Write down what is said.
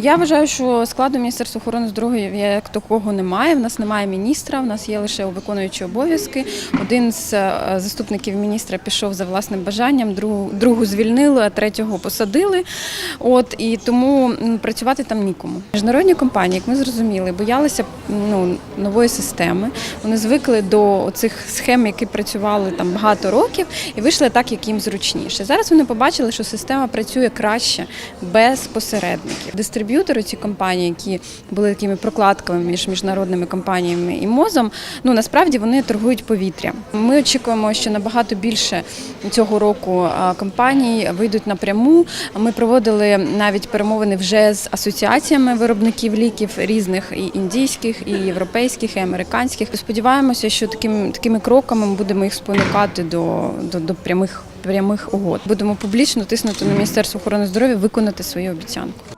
Я вважаю, що складу Міністерства охорони здоров'я як такого немає. В нас немає міністра, в нас є лише виконуючі обов'язки. Один з е, заступників міністра пішов за власним бажанням, другу, другу звільнили, а третього посадили. От і тому працювати там нікому. Міжнародні компанії, як ми зрозуміли, боялися ну, нової системи. Вони звикли до цих схем, які працювали там багато років, і вийшли так, як їм зручніше. Зараз вони побачили, що система працює краще без посередників. Дистриб'ютори, ці компанії, які були такими прокладками між міжнародними компаніями і мозом, ну насправді вони торгують повітрям. Ми очікуємо, що набагато більше цього року компаній вийдуть напряму. Ми проводили навіть перемовини вже з асоціаціями виробників ліків різних і індійських, і європейських, і американських. Сподіваємося, що такими такими кроками ми будемо їх спонукати до, до, до прямих прямих угод. Будемо публічно тиснути на Міністерство охорони здоров'я виконати свою обіцянку.